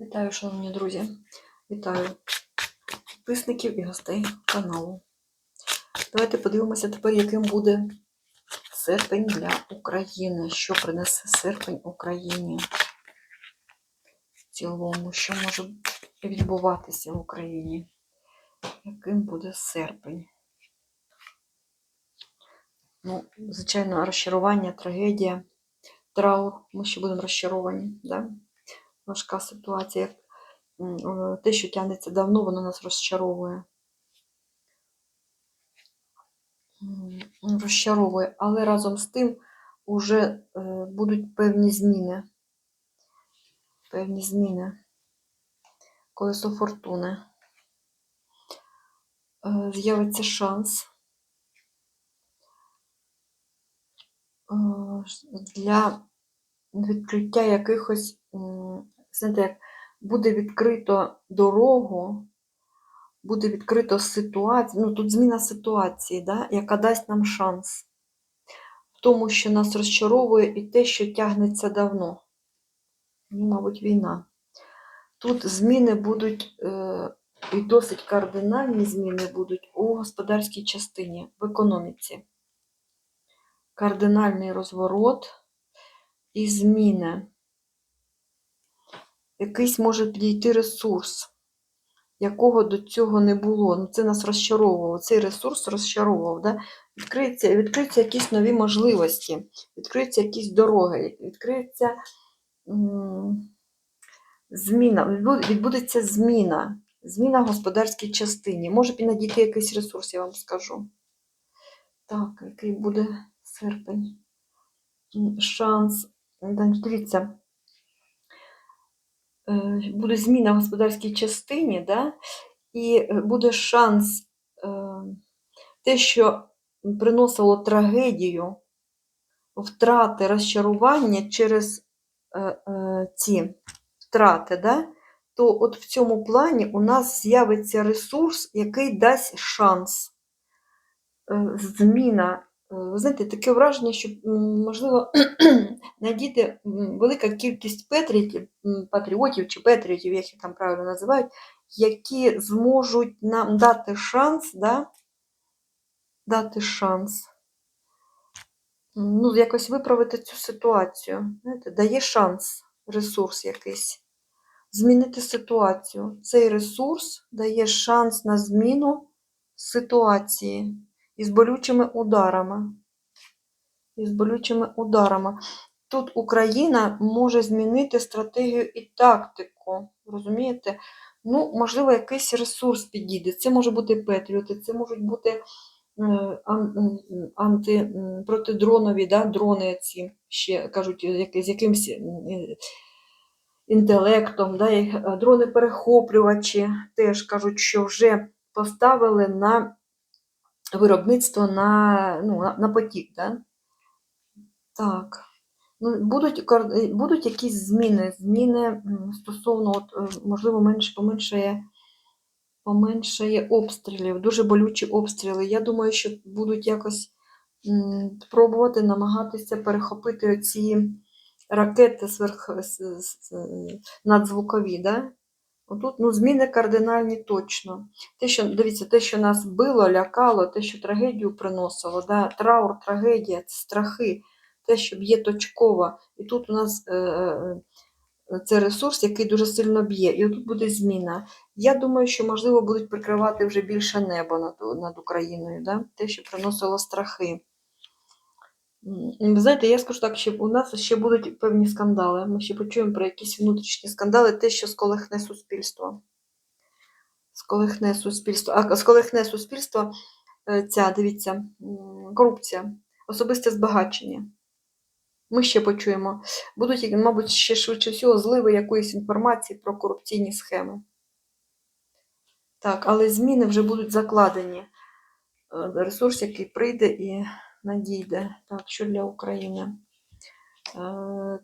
Вітаю, шановні друзі. Вітаю підписників і гостей каналу. Давайте подивимося тепер, яким буде серпень для України. Що принесе серпень Україні в цілому, що може відбуватися в Україні? Яким буде серпень? Ну, звичайно, розчарування, трагедія, траур. Ми ще будемо розчаровані. Да? Важка ситуація. Те, що тягнеться давно, воно нас розчаровує. Розчаровує, але разом з тим вже е, будуть певні зміни. Певні зміни. Колесо фортуни. Е, З'явиться шанс е, для відкриття якихось, знаєте, як буде відкрито дорогу, буде відкрито ситуацію, ну тут зміна ситуації, да, яка дасть нам шанс в тому, що нас розчаровує, і те, що тягнеться давно. Ну, мабуть, війна. Тут зміни будуть, е, і досить кардинальні зміни будуть у господарській частині, в економіці. Кардинальний розворот і зміни. Якийсь може підійти ресурс, якого до цього не було. Ну, це нас розчаровувало. Цей ресурс розчаровував. Да? Відкриються, відкриються якісь нові можливості, відкриються якісь дороги, відкриється зміна, відбудеться зміна. Зміна в господарській частині. Може і надійти якийсь ресурс, я вам скажу. Так, який буде серпень. Шанс. Дивіться, буде зміна в господарській частині, да? і е, буде шанс е, те, що приносило трагедію, втрати, розчарування через е, е, ці втрати, да? то от в цьому плані у нас з'явиться ресурс, який дасть шанс. Е, Зміна. Е, Ви знаєте, таке враження, що, можливо, надійде м, велика кількість патріотів, патріотів чи патріотів, як їх там правильно називають, які зможуть нам дати шанс, да? дати шанс. Ну, якось виправити цю ситуацію. Знаєте, дає шанс, ресурс якийсь. Змінити ситуацію. Цей ресурс дає шанс на зміну ситуації із болючими ударами. Із болючими ударами. Тут Україна може змінити стратегію і тактику. Розумієте? Ну, можливо, якийсь ресурс підійде. Це може бути Петріоти, це можуть бути е, анти, протидронові да, дрони ці, ще кажуть, з якимось інтелектом. Да, е, Дрони-перехоплювачі теж кажуть, що вже поставили на виробництво на, ну, на, потік. Да? Так. Ну, будуть, е, будуть якісь зміни. Зміни стосовно, от, е, можливо, менш, поменшає, поменшає обстрілів, дуже болючі обстріли. Я думаю, що будуть якось м, пробувати намагатися перехопити ці ракети сверх, надзвукові. Да? Отут ну, зміни кардинальні точно. Те, що, дивіться, те, що нас било, лякало, те, що трагедію приносило, да? траур, трагедія, страхи, те, що б'є точково. І тут у нас е, е, це ресурс, який дуже сильно б'є. І тут буде зміна. Я думаю, що, можливо, будуть прикривати вже більше небо над, над Україною, да? те, що приносило страхи. Ви знаєте, я скажу так, що у нас ще будуть певні скандали. Ми ще почуємо про якісь внутрішні скандали, те, що сколихне суспільство. Сколихне суспільство. А сколихне суспільство е, ця, дивіться, корупція, особисте збагачення. Ми ще почуємо. Будуть, мабуть, ще швидше всього зливи якоїсь інформації про корупційні схеми. Так, але зміни вже будуть закладені. Е, Ресурс, який прийде і надійде. Так, що для України? Е,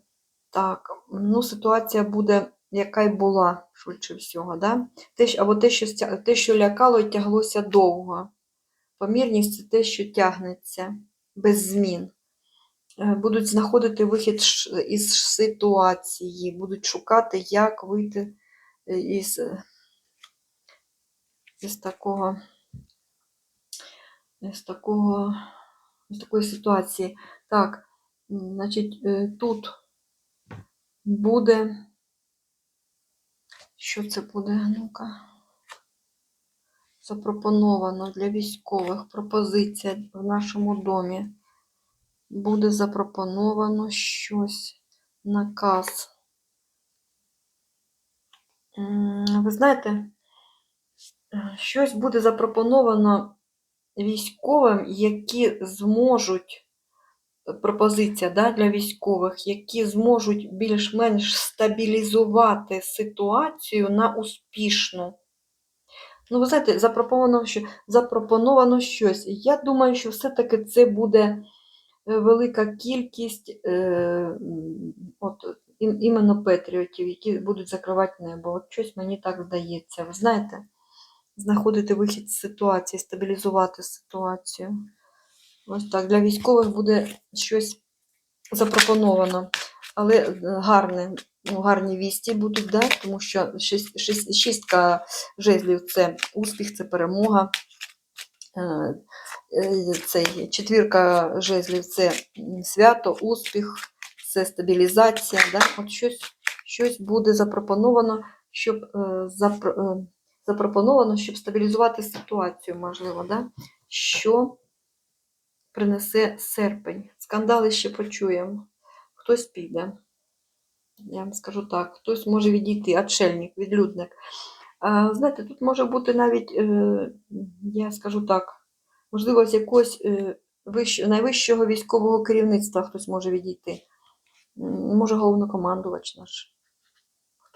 Так, ну, ситуація буде, яка й була, швидше всього. Да? Те, або те, що, те, що лякало і тяглося довго. Помірність це те, що тягнеться без змін. Е, Будуть знаходити вихід із ситуації, будуть шукати, як вийти із, із такого, із такого, із такої ситуації. Так, значить, е, тут буде. Що це буде? Ну-ка. Запропоновано для військових пропозиція в нашому домі. Буде запропоновано щось, наказ. Ви знаєте, щось буде запропоновано військовим, які зможуть, е, пропозиція да, для військових, які зможуть більш-менш стабілізувати ситуацію на успішну. Ну, ви знаєте, запропоновано, що, запропоновано щось. Я думаю, що все-таки це буде е, велика кількість е, от, іменно патріотів, які будуть закривати небо. От щось мені так здається. Ви знаєте, знаходити вихід з ситуації, стабілізувати ситуацію. Ось так. Для військових буде щось запропоновано. Але е, гарне, ну, гарні вісті будуть, да? тому що шість, шість, шістка жезлів це успіх, це перемога. Е, е, Цей, четвірка жезлів це свято, успіх, це стабілізація. Да? От щось, щось буде запропоновано, щоб, запро- запропоновано, щоб стабілізувати ситуацію, можливо, да? що принесе серпень. Скандали ще почуємо. Хтось піде. Я вам скажу так, хтось може відійти, отшельник, відлюдник. А, знаєте, тут може бути навіть, е, я скажу так, можливо, з якогось е, вищ- найвищого військового керівництва хтось може відійти. Може, головнокомандувач наш.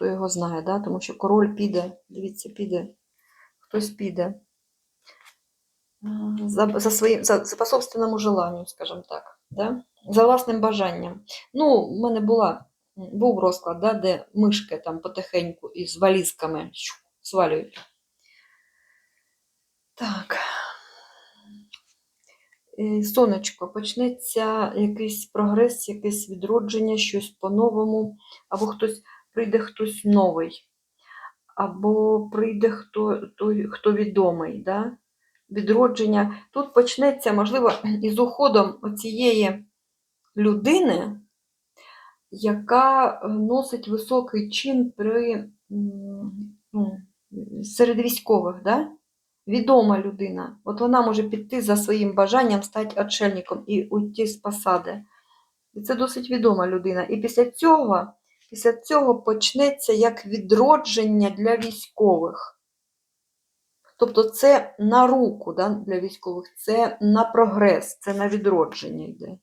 Хто його знає, да? тому що король піде, дивіться, піде, хтось піде. За, за, своїм, за, по собственному желанню, скажімо так. Да? За власним бажанням. Ну, в мене була, був розклад, да, де мишки там потихеньку із валізками свалюють. Так. Е, Сонечко, почнеться якийсь прогрес, якесь відродження, щось по-новому, або хтось прийде хтось новий, або прийде хто, той, хто відомий. Да? Відродження. Тут почнеться, можливо, із уходом оцієї людини, яка е, носить високий чин при, ну, серед військових. Да? відома людина. От вона може піти за своїм бажанням стати отшельником і уйти з посади. І це досить відома людина. І після цього, після цього почнеться як відродження для військових. Тобто це на руку да, для військових, це на прогрес, це на відродження йде.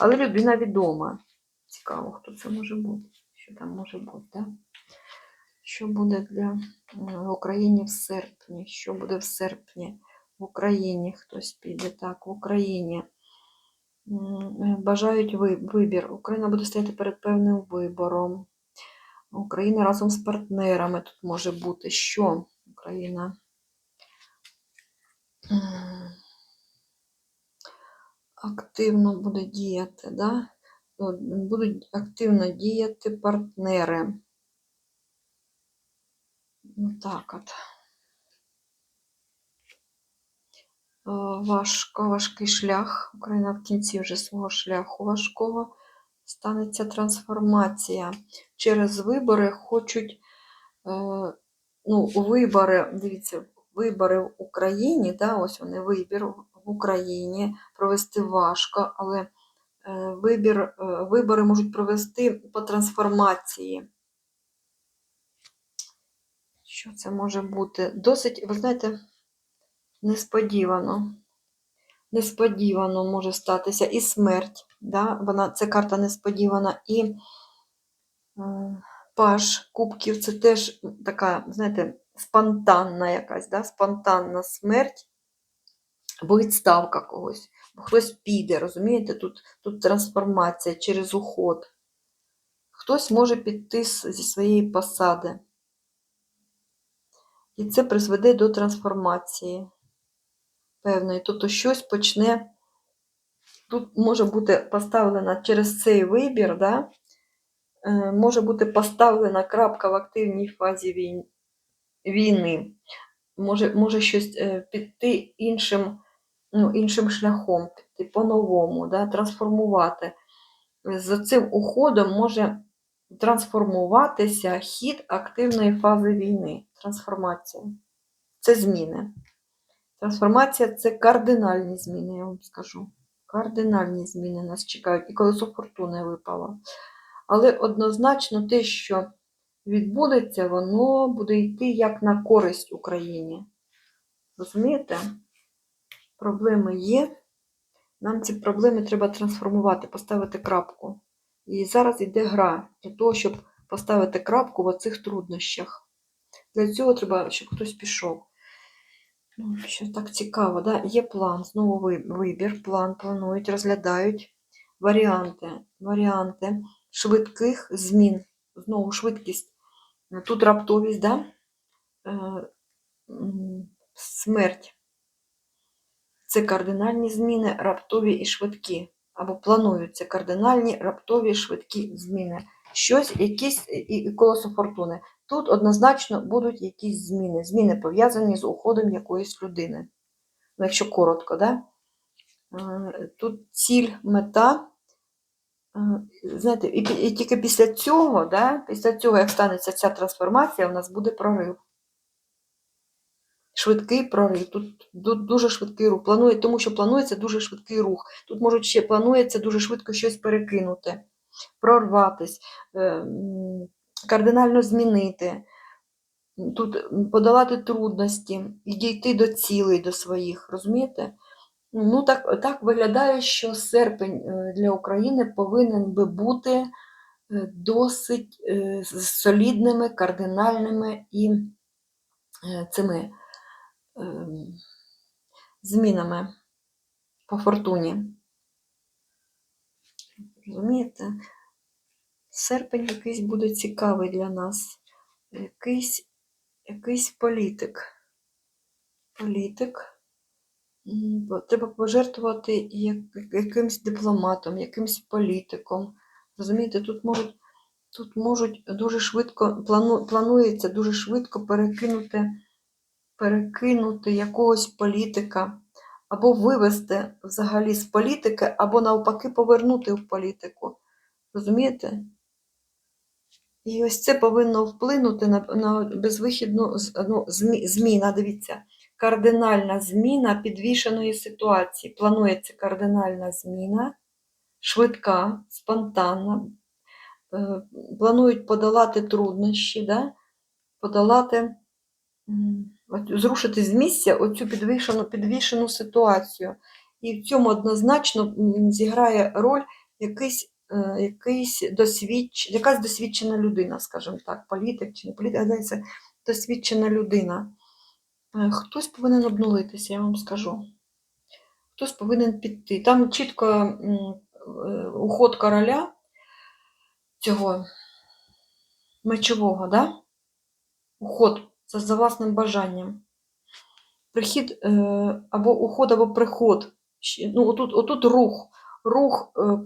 Але людина відома. Цікаво, хто це може бути. Що там може бути, да? Що буде для е, в Україні в серпні? Що буде в серпні в Україні? Хтось піде так, в Україні. Бажають вибір. Україна буде стояти перед певним вибором. Україна разом з партнерами тут може бути. Що Україна? Активно буде діяти, да? Будуть активно діяти партнери. Ну, так от. Е, Важко, важкий шлях. Україна в кінці вже свого шляху важкого. Станеться трансформація. Через вибори хочуть, е, ну, вибори, дивіться, вибори в Україні, да, ось вони вибір в Україні провести важко, але е, вибір, е, вибори можуть провести по трансформації. Що це може бути? Досить, ви знаєте, несподівано. Несподівано може статися і смерть. Да? Вона, це карта несподівана, і е, паш кубків це теж така, знаєте, спонтанна якась, да? спонтанна смерть або відставка когось. Бо хтось піде, розумієте? Тут, тут трансформація через уход. Хтось може піти зі своєї посади. І це призведе до трансформації певної. Тобто щось почне. Тут може бути поставлено через цей вибір, да, е, може бути поставлена крапка в активній фазі війни. Може, може щось е, піти іншим, ну, іншим шляхом, піти по-новому, да, трансформувати. З цим уходом може трансформуватися хід активної фази війни. Трансформація. Це зміни. Трансформація це кардинальні зміни, я вам скажу. Кардинальні зміни нас чекають. І колесо фортуни випало. Але однозначно те, що відбудеться, воно буде йти як на користь Україні. Розумієте? Проблеми є. Нам ці проблеми треба трансформувати, поставити крапку. І зараз йде гра для того, щоб поставити крапку в оцих труднощах. Для цього треба, щоб хтось пішов. Ну, що так цікаво, да? є план, знову вибір, план планують, розглядають варіанти, варіанти швидких змін. Знову швидкість. Тут раптовість, да? Е, смерть. Це кардинальні зміни, раптові і швидкі. Або плануються кардинальні, раптові, швидкі зміни. Щось, якісь і колесо фортуни. Тут однозначно будуть якісь зміни. Зміни пов'язані з уходом якоїсь людини. Ну, якщо коротко, да? Е, тут ціль, мета. Е, Знаєте, і, і тільки після цього, да, після цього, як станеться ця трансформація, у нас буде прорив. Швидкий прорив. Тут, тут дуже швидкий рух. Планує, тому що планується дуже швидкий рух. Тут можуть ще планується дуже швидко щось перекинути, прорватись, е, кардинально змінити. Тут подолати трудності і дійти до цілей до своїх, розумієте? Ну, так, так виглядає, що серпень е, для України повинен би бути е, досить солідними, кардинальними і цими ем, змінами по фортуні. Розумієте? Серпень якийсь буде цікавий для нас. Якийсь, якийсь політик. Політик. Треба пожертвувати якимсь дипломатом, якимсь політиком. Розумієте, тут можуть, тут можуть дуже швидко, плану, планується дуже швидко перекинути, перекинути якогось політика, або вивести взагалі з політики, або навпаки повернути в політику. Розумієте? І ось це повинно вплинути на, на безвихідну ну, зміна. Дивіться, кардинальна зміна підвішеної ситуації. Планується кардинальна зміна, швидка, спонтанна. Е, Планують подолати труднощі, да? подолати, зрушити з місця оцю підвішену, підвішену ситуацію. І в цьому однозначно зіграє роль якийсь, е, якийсь досвідч... якась досвідчена людина, скажімо так, політик чи не політик, але це досвідчена людина. Е, Хтось повинен обнулитися, я вам скажу. Хтось повинен піти. Там чітко е, уход короля цього мечового, да? уход за власним бажанням. Прихід е, або уход, або приход. Ну, отут, отут рух, рух е,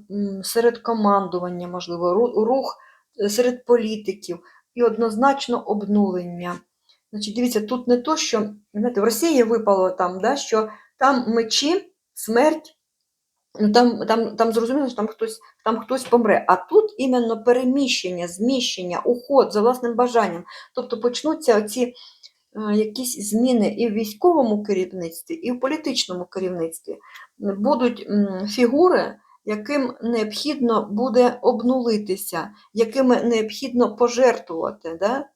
серед командування, можливо, рух е, серед політиків і однозначно обнулення. Значить, дивіться, тут не то, що знаєте, в Росії випало там, да, що там мечі, смерть, ну, там, там, там зрозуміло, що там хтось, там хтось помре. А тут іменно переміщення, зміщення, уход за власним бажанням. Тобто почнуться оці е, якісь зміни і в військовому керівництві, і в політичному керівництві. Будуть м, фігури, яким необхідно буде обнулитися, якими необхідно пожертвувати. Да?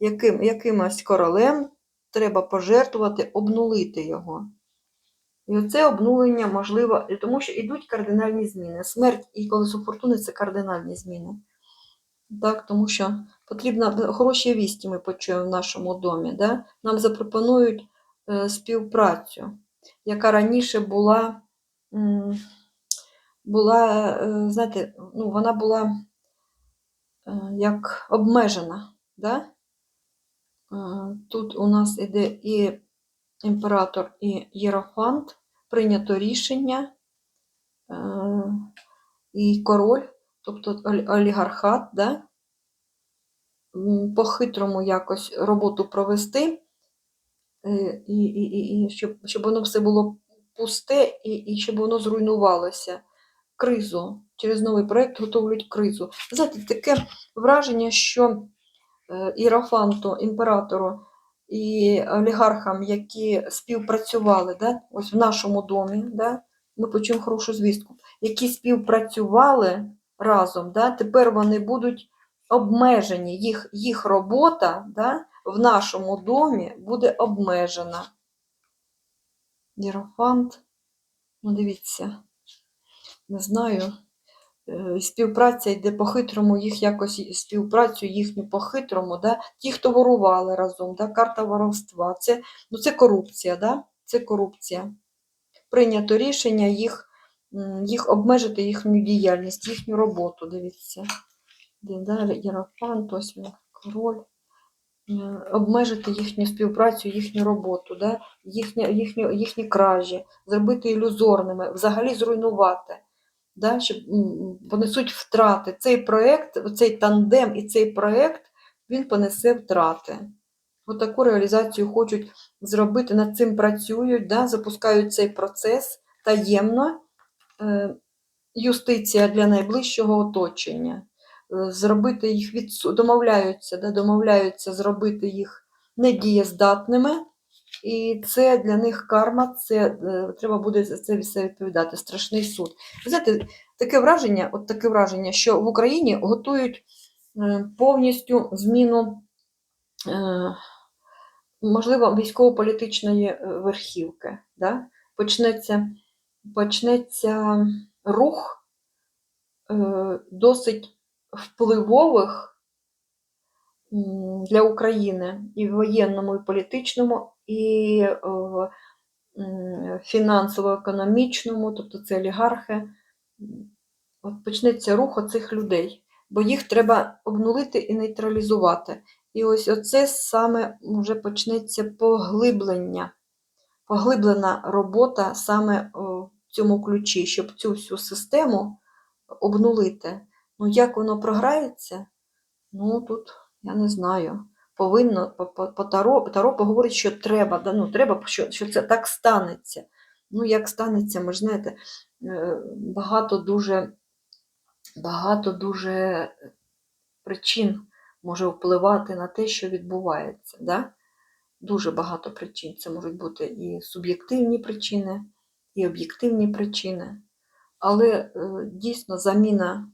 Яким, якимось королем треба пожертвувати, обнулити його. І оце обнулення можливо, тому що йдуть кардинальні зміни. Смерть і колесо фортуни це кардинальні зміни. Так, тому що потрібно хороші вісті ми почуємо в нашому домі. Да? Нам запропонують е, співпрацю, яка раніше була, м, була е, знаєте, ну, вона була е, як обмежена. Да? Е, Тут у нас іде і імператор, і єрофант, прийнято рішення, е, і король. тобто олігархат, да? По-хитрому якось роботу провести, е, і, і, і, і щоб, щоб воно все було пусте і, і щоб воно зруйнувалося. Кризу. Через новий проєкт готовлять кризу. Знаєте, таке враження, що е, Іерофанту, імператору і олігархам, які співпрацювали да, ось в нашому домі, да, ми почуємо хорошу звістку, які співпрацювали разом, да, тепер вони будуть обмежені, їх, їх робота да, в нашому домі буде обмежена. Єрофант, ну дивіться, не знаю. Е, Співпраця йде по-хитрому, їх якось співпрацю їхню по-хитрому, да? ті, хто ворували разом, да? карта воровства. Це, ну, це корупція, да? це корупція. Прийнято рішення їх, їх обмежити їхню діяльність, їхню роботу. Дивіться. Далі Єрофант, ось король. Е, Обмежити їхню співпрацю, їхню роботу, да? їхні, їхні, їхні кражі, зробити ілюзорними, взагалі зруйнувати да, щоб м, понесуть втрати. Цей проєкт, цей тандем і цей проєкт, він понесе втрати. Отаку реалізацію хочуть зробити, над цим працюють, да, запускають цей процес таємно. Е, Юстиція для найближчого оточення. Е, Зробити їх відсу... домовляються, да, домовляються зробити їх недієздатними. І це для них карма, це е, треба буде за це все відповідати. Страшний суд. Знаєте, таке враження, от таке враження, що в Україні готують е, повністю зміну, е, можливо, військово-політичної верхівки. Да? Почнеться, почнеться рух досить впливових для України і в воєнному, і політичному, і в фінансово-економічному, тобто це олігархи. От почнеться рух оцих людей, бо їх треба обнулити і нейтралізувати. І ось оце саме вже почнеться поглиблення, поглиблена робота саме в цьому ключі, щоб цю всю систему обнулити. Ну, як воно програється? Ну, тут я не знаю. Повинно по, Таро, Таро поговорить, що треба, да, ну, треба, що, що це так станеться. Ну, як станеться, ми ж знаєте, е, багато дуже, багато дуже причин може впливати на те, що відбувається. Да? Дуже багато причин. Це можуть бути і суб'єктивні причини, і об'єктивні причини. Але е, дійсно заміна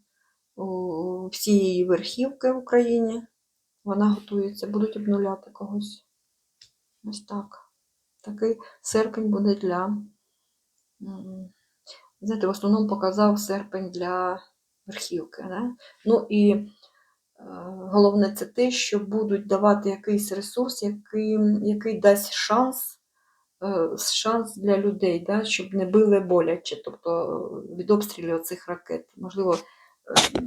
всієї верхівки в Україні. Вона готується, будуть обнуляти когось. Ось так. Такий серпень буде для. Знаєте, в основному показав серпень для верхівки. Да? Ну і е, головне це те, що будуть давати якийсь ресурс, який, який дасть шанс, е, шанс для людей, да? щоб не били боляче, тобто від обстрілів цих ракет. Можливо, е,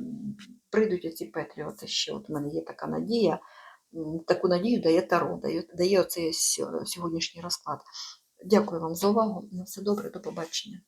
прийдуть оці Петріоти ще. От в мене є така надія. Таку надію дає Таро, дає, дає оцей сьогоднішній розклад. Дякую вам за увагу. На все добре, до побачення.